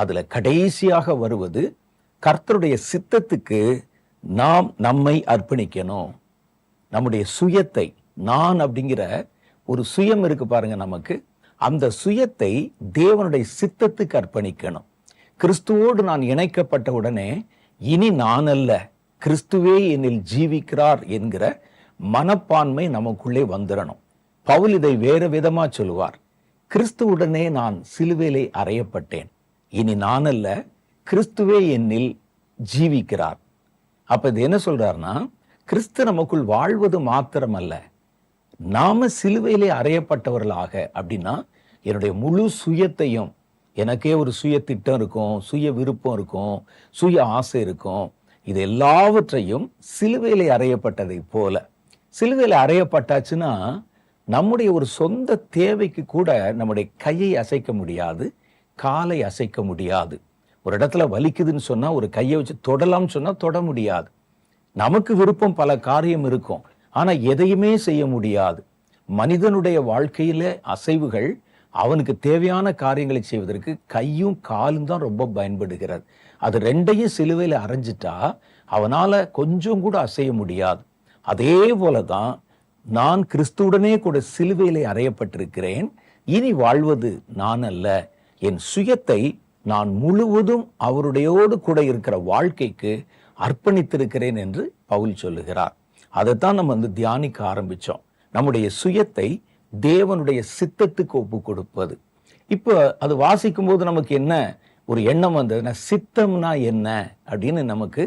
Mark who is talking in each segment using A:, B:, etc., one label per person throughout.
A: அதில் கடைசியாக வருவது கர்த்தருடைய சித்தத்துக்கு நாம் நம்மை அர்ப்பணிக்கணும். நம்முடைய சுயத்தை நான் அப்படிங்கிற ஒரு சுயம் இருக்கு பாருங்க நமக்கு. அந்த சுயத்தை தேவனுடைய சித்தத்துக்கு அர்ப்பணிக்கணும். கிறிஸ்துவோடு நான் இணைக்கப்பட்ட உடனே இனி நான் அல்ல கிறிஸ்துவே என்னில் ஜீவிக்கிறார் என்கிற மனப்பான்மை நமக்குள்ளே வந்துடணும் பவுல் இதை வேறு விதமாக சொல்லுவார். கிறிஸ்துவுடனே நான் சிலுவையிலே அறையப்பட்டேன். இனி நான் அல்ல கிறிஸ்துவே என்னில் ஜீவிக்கிறார். அப்ப இது என்ன சொல்றாருன்னா கிறிஸ்து நமக்குள் வாழ்வது மாத்திரமல்ல நாம சிலுவையிலே அறையப்பட்டவர்களாக அப்படின்னா என்னுடைய முழு சுயத்தையும் எனக்கே ஒரு சுய திட்டம் இருக்கும் சுய விருப்பம் இருக்கும் சுய ஆசை இருக்கும் இது எல்லாவற்றையும் சிலுவையிலே அறையப்பட்டதை போல. சிலுவையில அறையப்பட்டாச்சுன்னா நம்முடைய ஒரு சொந்த தேவைக்கு கூட நம்முடைய கையை அசைக்க முடியாது காலை அசைக்க முடியாது. ஒரு இடத்துல வலிக்குதுன்னு சொன்னா ஒரு கையை வச்சு தொடலாம்னு சொன்னா தொட முடியாது. நமக்கு விருப்பம் பல காரியம் இருக்கும். ஆனா எதையுமே செய்ய முடியாது. மனிதனுடைய வாழ்க்கையில அசைவுகள் அவனுக்கு தேவையான காரியங்களை செய்வதற்கு கையும் காலும் தான் ரொம்ப பயன்படுகிறது. அது ரெண்டையும் சிலுவையில் அரைஞ்சிட்டா அவனால கொஞ்சம் கூட அசைய முடியாது. அதே போலதான் நான் கிறிஸ்துவுடனே கூட சிலுவையிலே அறையப்பட்டிருக்கிறேன். இனி வாழ்வது நான் அல்ல. என் சுயத்தை நான் முழுவதும் அவருடையோடு கூட இருக்கிற வாழ்க்கைக்கு அர்ப்பணித்திருக்கிறேன் என்று பவுல் சொல்லுகிறார். அதைத்தான் நம்ம வந்து தியானிக்க ஆரம்பித்தோம் நம்முடைய சுயத்தை தேவனுடைய சித்தத்துக்கு ஒப்பு கொடுப்பது. இப்போ அது வாசிக்கும் போது நமக்கு என்ன ஒரு எண்ணம் வந்ததுன்னா சித்தம்னா என்ன அப்படின்னு நமக்கு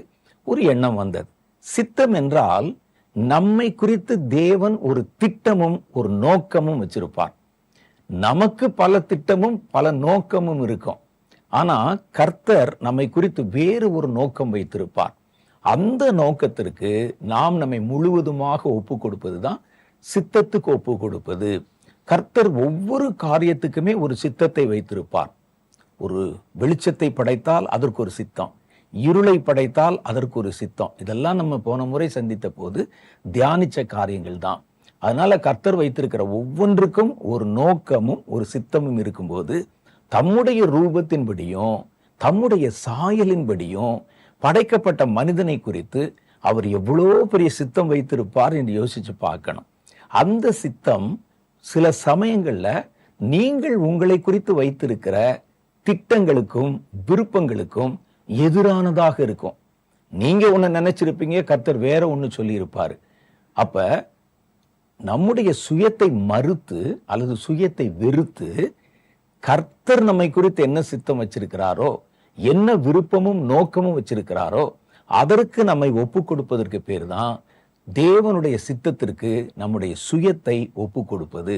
A: ஒரு எண்ணம் வந்தது. சித்தம் என்றால் நம்மை குறித்து தேவன் ஒரு திட்டமும் ஒரு நோக்கமும் வச்சிருப்பார். நமக்கு பல திட்டமும் பல நோக்கமும் இருக்கும். ஆனால் கர்த்தர் நம்மை குறித்து வேறு ஒரு நோக்கம் வைத்திருப்பார். அந்த நோக்கத்திற்கு நாம் நம்மை முழுவதுமாக ஒப்பு கொடுப்பது தான் சித்தத்துக்கு ஒப்பு கொடுப்பது. கர்த்தர் ஒவ்வொரு காரியத்துக்குமே ஒரு சித்தத்தை வைத்திருப்பார். ஒரு வெளிச்சத்தை படைத்தால் அதற்கு ஒரு சித்தம். இருளை படைத்தால் அதற்கு ஒரு சித்தம். இதெல்லாம் நம்ம போன முறை சந்தித்த போது தியானிச்ச காரியங்கள் தான் அதனால கர்த்தர் வைத்திருக்கிற ஒவ்வொன்றுக்கும் ஒரு நோக்கமும் ஒரு சித்தமும் இருக்கும்போது தம்முடைய ரூபத்தின்படியும் தம்முடைய சாயலின்படியும் படைக்கப்பட்ட மனிதனை குறித்து அவர் எவ்வளோ பெரிய சித்தம் வைத்திருப்பார் என்று யோசித்து பார்க்கணும். அந்த சித்தம் சில சமயங்களில் நீங்கள் உங்களை குறித்து வைத்திருக்கிற திட்டங்களுக்கும் விருப்பங்களுக்கும் எதிரானதாக இருக்கும். நீங்கள் ஒன்று நினச்சிருப்பீங்க கர்த்தர் வேற ஒன்று சொல்லியிருப்பார். அப்போ நம்முடைய சுயத்தை மறுத்து அல்லது சுயத்தை வெறுத்து கர்த்தர் நம்மை குறித்து என்ன சித்தம் வச்சிருக்கிறாரோ என்ன விருப்பமும் நோக்கமும் வச்சிருக்கிறாரோ அதற்கு நம்மை ஒப்பு கொடுப்பதற்கு பேர் தான் தேவனுடைய சித்தத்திற்கு நம்முடைய சுயத்தை ஒப்பு கொடுப்பது.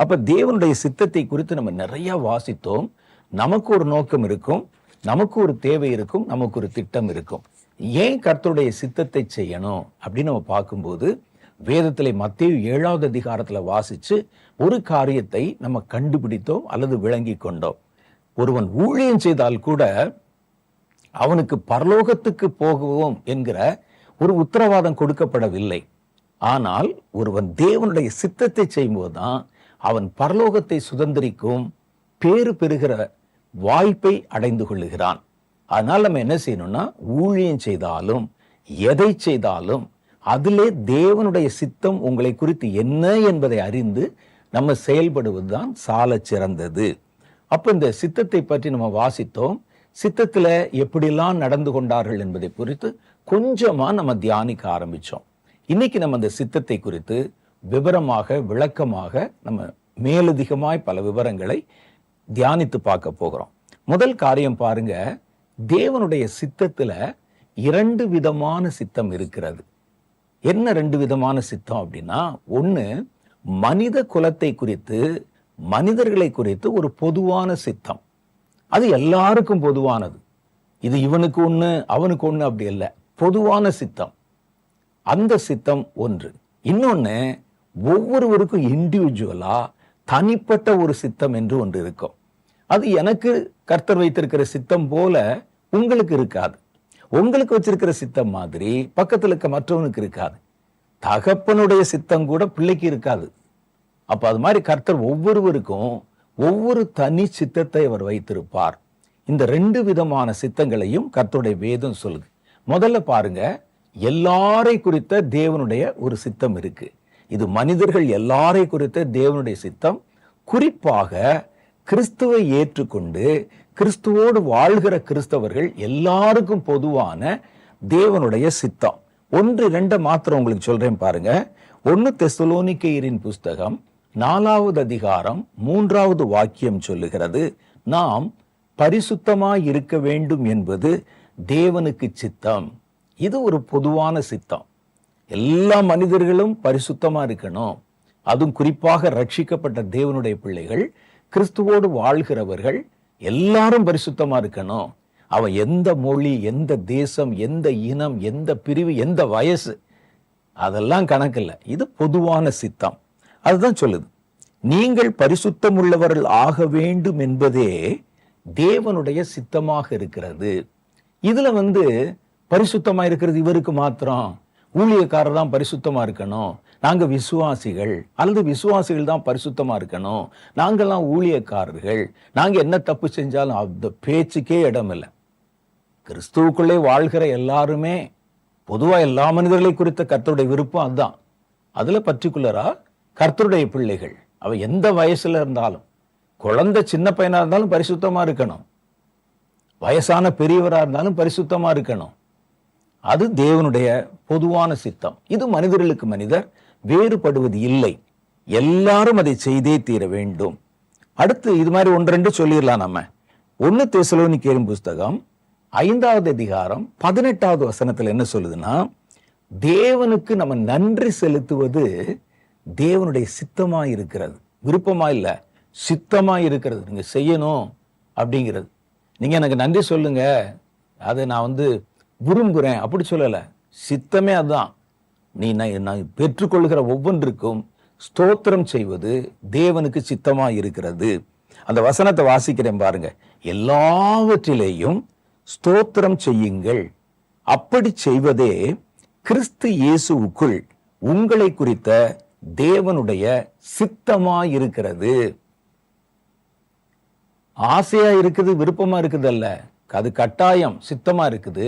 A: அப்ப தேவனுடைய சித்தத்தை குறித்து நம்ம நிறைய வாசித்தோம். நமக்கு ஒரு நோக்கம் இருக்கும் நமக்கு ஒரு தேவை இருக்கும் நமக்கு ஒரு திட்டம் இருக்கும். ஏன் கர்த்தருடைய சித்தத்தை செய்யணும் அப்படின்னு நம்ம பார்க்கும்போது வேதத்திலே மத்திய ஏழாவது அதிகாரத்தில் வாசித்து ஒரு காரியத்தை நம்ம கண்டுபிடித்தோம் அல்லது விளங்கி கொண்டோம். ஒருவன் ஊழியம் செய்தால் கூட அவனுக்கு பரலோகத்துக்கு போகவும் என்கிற ஒரு உத்தரவாதம் கொடுக்கப்படவில்லை. ஆனால் ஒருவன் தேவனுடைய சித்தத்தை செய்யும்போதுதான் அவன் பரலோகத்தை சுதந்திரிக்கும் பேறு பெறுகிற வாய்ப்பை அடைந்து கொள்ளுகிறான். அதனால் நம்ம என்ன செய்யணும்னா ஊழியம் செய்தாலும் எதை செய்தாலும் அதிலே தேவனுடைய சித்தம் உங்களை குறித்து என்ன என்பதை அறிந்து நம்ம செயல்படுவதுதான் சால சிறந்தது. அப்போ இந்த சித்தத்தை பற்றி நம்ம வாசித்தோம். சித்தத்தில் எப்படிலாம் நடந்து கொண்டார்கள் என்பதை குறித்து கொஞ்சமாக நம்ம தியானிக்க ஆரம்பித்தோம் இன்னைக்கு நம்ம அந்த சித்தத்தை குறித்து விவரமாக விளக்கமாக நம்ம மேலதிகமாய் பல விவரங்களை தியானித்து பார்க்க போகிறோம். முதல் காரியம் பாருங்க தேவனுடைய சித்தத்தில் இரண்டு விதமான சித்தம் இருக்கிறது. என்ன ரெண்டு விதமான சித்தம் அப்படின்னா ஒன்று மனித குலத்தை குறித்து மனிதர்களை குறித்து ஒரு பொதுவான சித்தம். அது எல்லாருக்கும் பொதுவானது. இது இவனுக்கு ஒன்று அவனுக்கு ஒன்று அப்படி இல்லை பொதுவான சித்தம். அந்த சித்தம் ஒன்று. இன்னொன்று ஒவ்வொருவருக்கும் இண்டிவிஜுவலாக தனிப்பட்ட ஒரு சித்தம் என்று ஒன்று இருக்கும். அது எனக்கு கர்த்தர் வைத்திருக்கிற சித்தம் போல உங்களுக்கு இருக்காது. உங்களுக்கு வச்சிருக்கிற சித்தம் மாதிரி பக்கத்தில் இருக்க மற்றவனுக்கு இருக்காது. தகப்பனுடைய சித்தம் கூட பிள்ளைக்கு இருக்காது. அப்போ அது மாதிரி கர்த்தர் ஒவ்வொருவருக்கும் ஒவ்வொரு தனி சித்தத்தை அவர் வைத்திருப்பார். இந்த ரெண்டு விதமான சித்தங்களையும் கர்த்தருடைய வேதம் சொல்லுது. முதல்ல பாருங்க எல்லாரை குறித்த தேவனுடைய ஒரு சித்தம் இருக்கு. இது மனிதர்கள் எல்லாரை குறித்த தேவனுடைய சித்தம். குறிப்பாக கிறிஸ்துவை ஏற்றுக்கொண்டு கிறிஸ்துவோடு வாழ்கிற கிறிஸ்தவர்கள் எல்லாருக்கும் பொதுவான தேவனுடைய சித்தம். ஒன்று ரெண்ட மாத்திரம் உங்களுக்கு சொல்றேன் பாருங்க. ஒன்னு தெசலோனிக்கையரின் புஸ்தகம் நாலாவது அதிகாரம் மூன்றாவது வாக்கியம் சொல்லுகிறது. நாம் பரிசுத்தமாய் இருக்க வேண்டும் என்பது தேவனுக்கு சித்தம். இது ஒரு பொதுவான சித்தம். எல்லா மனிதர்களும் பரிசுத்தமா இருக்கணும். அதுவும் குறிப்பாக ரட்சிக்கப்பட்ட தேவனுடைய பிள்ளைகள் கிறிஸ்துவோடு வாழ்கிறவர்கள் எல்லாரும் பரிசுத்தமா இருக்கணும். அவன் எந்த மொழி எந்த தேசம் எந்த இனம் எந்த பிரிவு எந்த வயசு அதெல்லாம் கணக்கில்லை இது பொதுவான சித்தம். அதுதான் சொல்லுது. நீங்கள் பரிசுத்தம் உள்ளவர்கள் ஆக வேண்டும் என்பதே தேவனுடைய சித்தமாக இருக்கிறது. இதில் வந்து பரிசுத்தமாக இருக்கிறது இவருக்கு மாத்திரம். ஊழியக்காரர் தான் பரிசுத்தமா இருக்கணும். நாங்க விசுவாசிகள். அல்லது விசுவாசிகள் தான் பரிசுத்தமா இருக்கணும். நாங்கெல்லாம் ஊழியக்காரர்கள். நாங்க என்ன தப்பு செஞ்சாலும் அந்த பேச்சுக்கே இடம் இல்லை கிறிஸ்துவுக்குள்ளே வாழ்கிற எல்லாருமே பொதுவா எல்லா மனிதர்களை குறித்த கர்த்தருடைய விருப்பம் அதுதான் அதுல பர்டிகுலராக கர்த்தருடைய பிள்ளைகள். அவ எந்த வயசுல இருந்தாலும் குழந்தை சின்ன பையனா இருந்தாலும் பரிசுத்தமா இருக்கணும். வயசான பெரியவரா இருந்தாலும் பரிசுத்தமா இருக்கணும். அது தேவனுடைய பொதுவான சித்தம். இது மனிதர்களுக்கு மனிதர் வேறுபடுவது இல்லை. எல்லாரும் அதை செய்தே தீர வேண்டும். அடுத்து இது மாதிரி ஒன்று ரெண்டு சொல்லிடலாம் நம்ம. ஒன்று தேசலோனி கேரும் புஸ்தகம் ஐந்தாவது அதிகாரம் பதினெட்டாவது வசனத்தில் என்ன சொல்லுதுன்னா தேவனுக்கு நம்ம நன்றி செலுத்துவது தேவனுடைய சித்தமாக இருக்கிறது. விருப்பமா இல்லை சித்தமாக இருக்கிறது. நீங்கள் செய்யணும் அப்படிங்கிறது. நீங்கள் எனக்கு நன்றி சொல்லுங்க. அதை நான் வந்து விரும்புகிறேன். அப்படி சொல்லல. சித்தமே அதுதான் நீ நான் நான் பெற்றுக்கொள்கிற ஒவ்வொன்றுக்கும் ஸ்தோத்திரம் செய்வது தேவனுக்கு சித்தமா இருக்கிறது. அந்த வசனத்தை வாசிக்கிறேன் பாருங்க. எல்லாவற்றிலேயும் ஸ்தோத்திரம் செய்யுங்கள். அப்படி செய்வதே கிறிஸ்து இயேசுவுக்குள் உங்களை குறித்த தேவனுடைய சித்தமா இருக்கிறது. ஆசையா இருக்குது விருப்பமா இருக்குது அல்ல அது கட்டாயம் சித்தமா இருக்குது.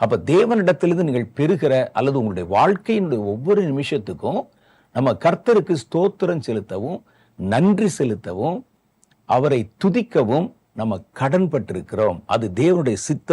A: அப்ப தேவனிடத்திலிருந்து நீங்கள் பெறுகிற அல்லது உங்களுடைய வாழ்க்கையினுடைய ஒவ்வொரு நிமிஷத்துக்கும் நம்ம கர்த்தருக்கு ஸ்தோத்திரம் செலுத்தவும் நன்றி செலுத்தவும் அவரை துதிக்கவும் நம்ம கடன் பட்டிருக்கிறோம் அது தேவனுடைய சித்தம்